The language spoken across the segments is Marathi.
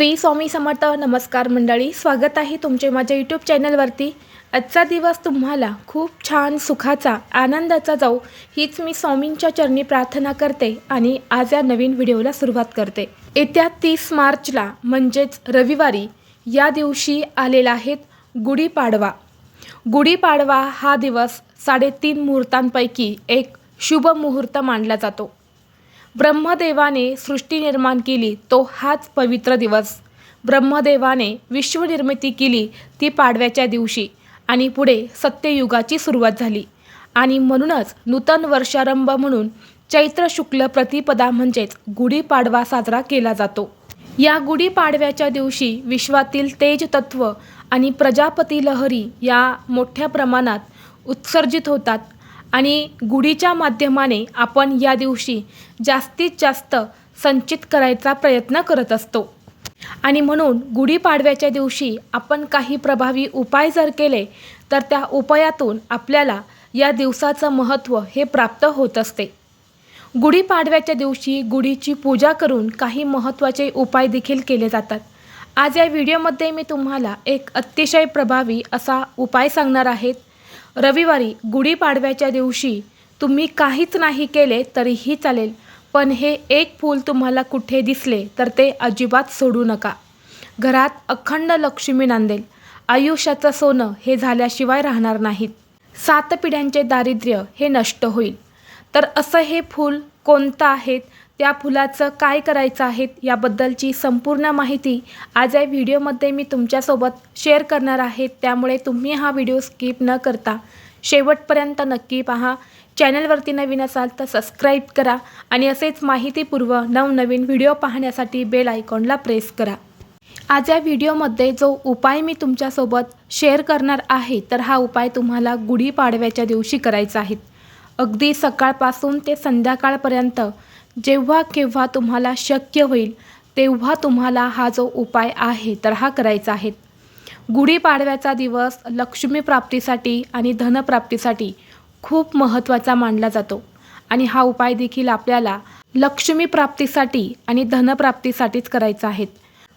श्री स्वामी समर्थ नमस्कार मंडळी स्वागत आहे तुमचे माझ्या यूट्यूब चॅनलवरती. आजचा दिवस तुम्हाला खूप छान सुखाचा आनंदाचा जाऊ हीच मी स्वामींच्या चरणी प्रार्थना करते आणि आज या नवीन व्हिडिओला सुरुवात करते. येत्या तीस मार्चला म्हणजेच रविवारी या दिवशी आलेला आहेत गुढीपाडवा. गुढीपाडवा हा दिवस साडेतीन मुहूर्तांपैकी एक शुभ मुहूर्त मानला जातो. ब्रह्मदेवाने सृष्टी निर्माण केली तो हाच पवित्र दिवस. ब्रह्मदेवाने विश्वनिर्मिती केली ती पाडव्याच्या दिवशी. आणि पुढे सत्ययुगाची सुरुवात झाली. आणि म्हणूनच नूतन वर्षारंभ म्हणून चैत्र शुक्ल प्रतिपदा म्हणजेच गुढीपाडवा साजरा केला जातो. या गुढीपाडव्याच्या दिवशी विश्वातील तेज तत्व आणि प्रजापती लहरी या मोठ्या प्रमाणात उत्सर्जित होतात. आणि गुढीच्या माध्यमाने आपण या दिवशी जास्तीत जास्त संचित करायचा प्रयत्न करत असतो. आणि म्हणून गुढीपाडव्याच्या दिवशी आपण काही प्रभावी उपाय जर केले तर त्या उपायातून आपल्याला या दिवसाचं महत्त्व हे प्राप्त होत असते. गुढीपाडव्याच्या दिवशी गुढीची पूजा करून काही महत्त्वाचे उपाय देखील केले जातात. आज या व्हिडिओमध्ये मी तुम्हाला एक अतिशय प्रभावी असा उपाय सांगणार आहेत रविवारी गुढीपाडव्याच्या दिवशी तुम्ही काहीच नाही केले तरीही चालेल पण हे एक फूल तुम्हाला कुठे दिसले तर ते अजिबात सोडू नका. घरात अखंड लक्ष्मी नांदेल. आयुष्याचं सोनं हे झाल्याशिवाय राहणार नाहीत. सात पिढ्यांचे दारिद्र्य हे नष्ट होईल. तर असं हे फूल कोणतं आहेत? त्या फुलाचं काय करायचं आहे याबद्दलची संपूर्ण माहिती आज या व्हिडिओमध्ये मी तुमच्यासोबत शेअर करणार आहे. त्यामुळे तुम्ही हा व्हिडिओ स्किप न करता शेवटपर्यंत नक्की पहा. चॅनलवरती नवीन असाल तर सबस्क्राईब करा आणि असेच माहितीपूर्व नवनवीन व्हिडिओ पाहण्यासाठी बेल आयकॉनला प्रेस करा. आज या व्हिडिओमध्ये जो उपाय मी तुमच्यासोबत शेअर करणार आहे तर हा उपाय तुम्हाला गुढीपाडव्याच्या दिवशी करायचा आहे. अगदी सकाळपासून ते संध्याकाळपर्यंत जेव्हा केव्हा तुम्हाला शक्य होईल तेव्हा तुम्हाला हा जो उपाय आहे तर हा करायचा आहे. गुढीपाडव्याचा दिवस लक्ष्मीप्राप्तीसाठी आणि धनप्राप्तीसाठी खूप महत्त्वाचा मानला जातो. आणि हा उपाय देखील आपल्याला लक्ष्मीप्राप्तीसाठी आणि धनप्राप्तीसाठीच करायचा आहे.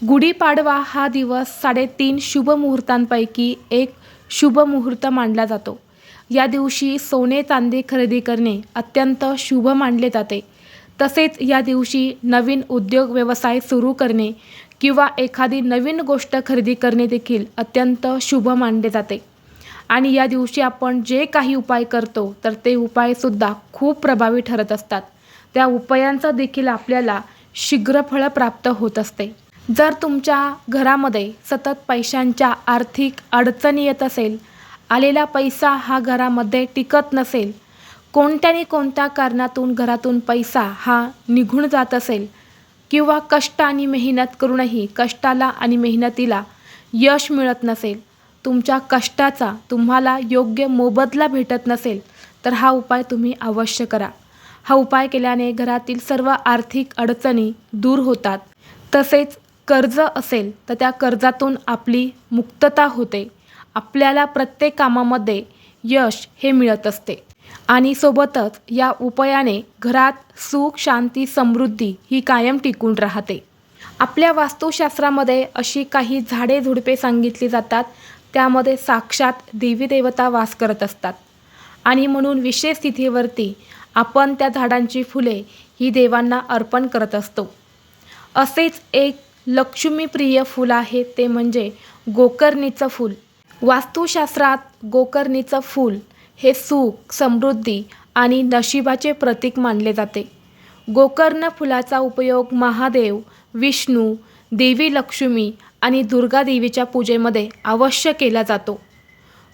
गुढीपाडवा हा दिवस साडेतीन शुभ मुहूर्तांपैकी एक शुभ मुहूर्त मानला जातो. या दिवशी सोने चांदी खरेदी करणे अत्यंत शुभ मानले जाते. तसेच या दिवशी नवीन उद्योग व्यवसाय सुरू करणे किंवा एखादी नवीन गोष्ट खरेदी करणे देखील अत्यंत शुभ मानले जाते. आणि या दिवशी आपण जे काही उपाय करतो तर ते उपायसुद्धा खूप प्रभावी ठरत असतात. त्या उपायांचं देखील आपल्याला शीघ्रफळ प्राप्त होत असते. जर तुमच्या घरामध्ये सतत पैशांच्या आर्थिक अडचणी येत असेल आलेला पैसा हा घरामध्ये टिकत नसेल कोणत्याने कोणत्या कारणातून घरातून पैसा हा निघून जात असेल किंवा कष्ट आणि मेहनत करूनही कष्टाला आणि मेहनतीला यश मिळत नसेल तुमच्या कष्टाचा तुम्हाला योग्य मोबदला भेटत नसेल तर हा उपाय तुम्ही अवश्य करा. हा उपाय केल्याने घरातील सर्व आर्थिक अडचणी दूर होतात. तसेच कर्ज असेल तर त्या कर्जातून आपली मुक्तता होते. आपल्याला प्रत्येक कामामध्ये यश हे मिळत असते. आणि सोबतच या उपायाने घरात सुख शांती समृद्धी ही कायम टिकून राहते. आपल्या वास्तुशास्त्रामध्ये अशी काही झाडे झुडपे सांगितली जातात त्यामध्ये साक्षात देवी देवता वास करत असतात. आणि म्हणून विशेष स्थितीवरती आपण त्या झाडांची फुले ही देवांना अर्पण करत असतो. असेच एक लक्ष्मीप्रिय फूल आहे ते म्हणजे गोकर्णीचं फूल. वास्तुशास्त्रात गोकर्णीचं फूल हे सुख समृद्धी आणि नशिबाचे प्रतीक मानले जाते. गोकर्ण फुलाचा उपयोग महादेव विष्णू देवी लक्ष्मी आणि दुर्गा देवीच्या पूजेमध्ये अवश्य केला जातो.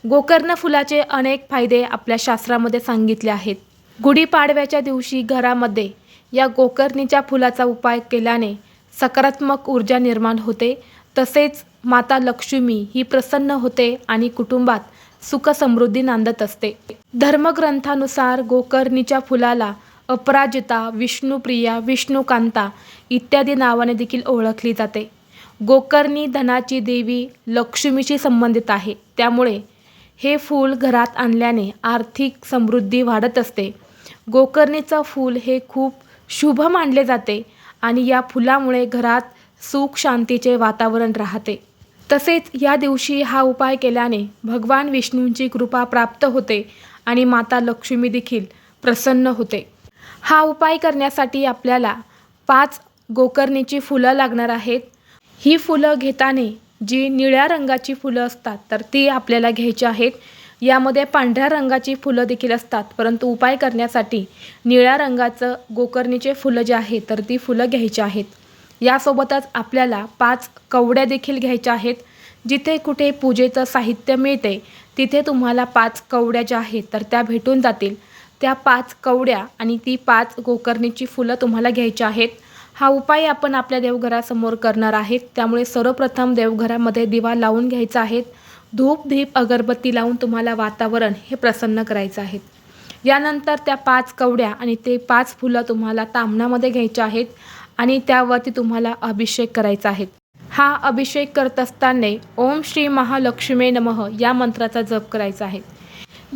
गोकर्ण फुलाचे अनेक फायदे आपल्या शास्त्रामध्ये सांगितले आहेत. गुढीपाडव्याच्या दिवशी घरामध्ये या गोकर्णीच्या फुलाचा उपाय केल्याने सकारात्मक ऊर्जा निर्माण होते. तसेच माता लक्ष्मी ही प्रसन्न होते आणि कुटुंबात सुख समृद्धी नांदत असते. धर्मग्रंथानुसार गोकर्णीच्या फुलाला अपराजिता विष्णुप्रिया विष्णुकांता इत्यादी नावाने देखील ओळखली जाते. गोकर्णी धनाची देवी लक्ष्मीशी संबंधित आहे. त्यामुळे हे फूल घरात आणल्याने आर्थिक समृद्धी वाढत असते. गोकर्णीचं फूल हे खूप शुभ मानले जाते आणि या फुलामुळे घरात सुख शांतीचे वातावरण राहते. तसेच या दिवशी हा उपाय केल्याने भगवान विष्णूंची कृपा प्राप्त होते आणि माता लक्ष्मी देखील प्रसन्न होते. हा उपाय करण्यासाठी आपल्याला पाच गोकर्णीची फुलं लागणार आहेत. ही फुलं घेताना जी निळ्या रंगाची फुलं असतात तर ती आपल्याला घ्यायची आहेत. यामध्ये पांढऱ्या रंगाची फुलं देखील असतात परंतु उपाय करण्यासाठी निळ्या रंगाचं गोकर्णीचे फुलं जे आहे तर ती फुलं घ्यायची आहेत. यासोबतच आपल्याला पाच कवड्या देखील घ्यायच्या आहेत. जिथे कुठे पूजेचं साहित्य मिळते तिथे तुम्हाला पाच कवड्या ज्या आहेत तर त्या भेटून जातील. त्या पाच कवड्या आणि ती पाच गोकर्णीची फुलं तुम्हाला घ्यायची आहेत. हा उपाय आपण आपल्या देवघरासमोर करणार आहेत. त्यामुळे सर्वप्रथम देवघरामध्ये दिवा लावून घ्यायचा आहे धूप धीप अगरबत्ती लावून तुम्हाला वातावरण हे प्रसन्न करायचं आहे. यानंतर त्या पाच कवड्या आणि ते पाच फुलं तुम्हाला तामणामध्ये घ्यायचे आहेत. आणि त्यावरती तुम्हाला अभिषेक करायचा आहे. हा अभिषेक करत असताना ओम श्री महालक्ष्मी नमः या मंत्राचा जप करायचा आहे.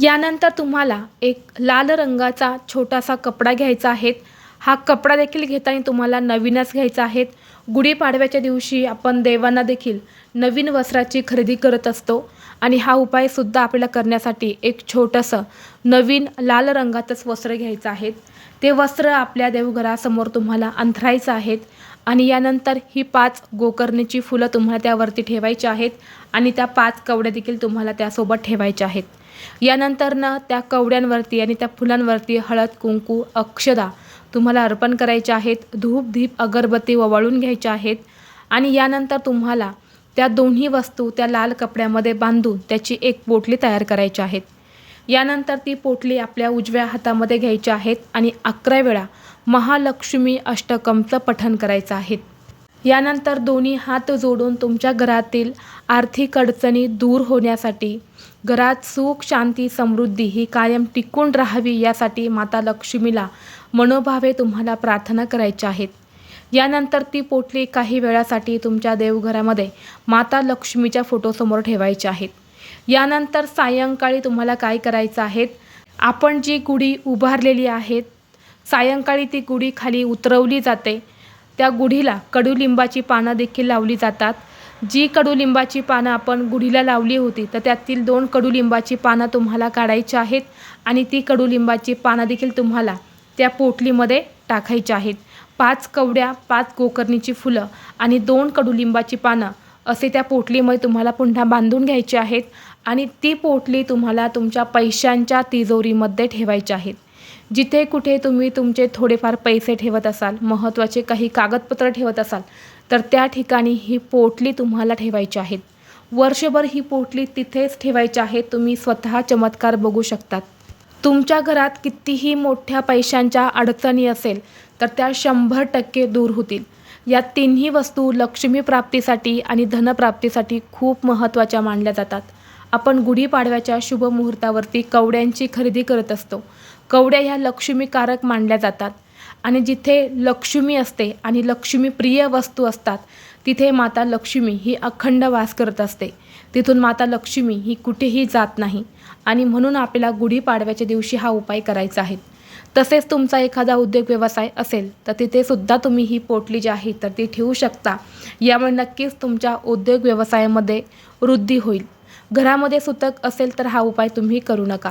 यानंतर तुम्हाला एक लाल रंगाचा छोटासा कपडा घ्यायचा आहे. हा कपडा देखील घेताना तुम्हाला नवीनच घ्यायचा आहेत. गुढीपाडव्याच्या दिवशी आपण देवांना देखील नवीन वस्त्राची खरेदी करत असतो. आणि हा उपायसुद्धा आपल्याला करण्यासाठी एक छोटंसं नवीन लाल रंगातच वस्त्र घ्यायचं आहेत ते वस्त्र आपल्या देवघरासमोर तुम्हाला अंथरायचं आहेत आणि यानंतर ही पाच गोकर्णीची फुलं तुम्हाला त्यावरती ठेवायची आहेत. आणि त्या पाच कवड्या देखील तुम्हाला त्यासोबत ठेवायच्या आहेत. यानंतरनं त्या कवड्यांवरती आणि त्या फुलांवरती हळद कुंकू अक्षदा तुम्हाला अर्पण करायचे आहेत धूप धीप अगरबत्ती ओवाळून घ्यायच्या आहेत आणि यानंतर तुम्हाला त्या दोन्ही वस्तू त्या लाल कपड्यामध्ये बांधून त्याची एक पोटली तयार करायची आहेत. यानंतर ती पोटली आपल्या उजव्या हातामध्ये घ्यायची आहेत आणि अकरा वेळा महालक्ष्मी अष्टकमचं पठण करायचं आहे यानंतर दोन्ही हात जोडून तुमच्या घरातील आर्थिक अडचणी दूर होण्यासाठी घरात सुख शांती समृद्धी ही कायम टिकून राहावी यासाठी माता लक्ष्मीला मनोभावे तुम्हाला प्रार्थना करायच्या आहेत. यानंतर ती पोटली काही वेळासाठी तुमच्या देवघरामध्ये माता लक्ष्मीच्या फोटोसमोर ठेवायच्या आहेत. यानंतर सायंकाळी तुम्हाला काय करायचं आहे आपण जी गुढी उभारलेली आहेत सायंकाळी ती गुढी खाली उतरवली जाते. त्या गुढीला कडुलिंबाची पानं देखील लावली जातात. जी कडुलिंबाची पानं आपण गुढीला लावली होती तर त्यातील दोन कडुलिंबाची पानं तुम्हाला काढायची आहेत आणि ती कडुलिंबाची पानं देखील तुम्हाला त्या पोटलीमध्ये टाकायची आहेत. पाच कवड्या पाच गोकर्णीची फुलं आणि दोन कडुलिंबाची पानं असे त्या पोटलीमध्ये तुम्हाला पुन्हा बांधून घ्यायची आहेत आणि ती पोटली तुम्हाला तुमच्या पैशांच्या तिजोरीमध्ये ठेवायची आहेत. जिथे कुठे तुम्ही तुमचे थोडेफार पैसे ठेवत असाल महत्त्वाचे काही कागदपत्र ठेवत असाल तर त्या ठिकाणी ही पोटली तुम्हाला ठेवायची आहेत. वर्षभर ही पोटली तिथेच ठेवायची आहे तुम्ही स्वतः चमत्कार बघू शकतात. तुमच्या घरात कितीही मोठ्या पैशांच्या अडचणी असेल तर त्या शंभर टक्के दूर होतील. या तिन्ही वस्तू लक्ष्मी प्राप्तीसाठी आणि धनप्राप्तीसाठी खूप महत्त्वाच्या मानल्या जातात. आपण गुढीपाडव्याच्या शुभ मुहूर्तावरती कवड्यांची खरेदी करत असतो. कवड्या ह्या लक्ष्मीकारक मानल्या जातात. आणि जिथे लक्ष्मी असते आणि लक्ष्मीप्रिय वस्तू असतात तिथे माता लक्ष्मी ही अखंड वास करत असते. तिथून माता लक्ष्मी ही कुठेही जात नाही. आणि म्हणून आपल्याला गुढीपाडव्याच्या दिवशी हा उपाय करायचा आहे. तसेच तुमचा एखादा उद्योग व्यवसाय असेल तर तिथे सुद्धा तुम्ही ही पोटली जी आहे तर ती ठेवू शकता. यामुळे नक्कीच तुमच्या उद्योग व्यवसायामध्ये वृद्धी होईल. घरामध्ये सुतक असेल तर हा उपाय तुम्ही करू नका.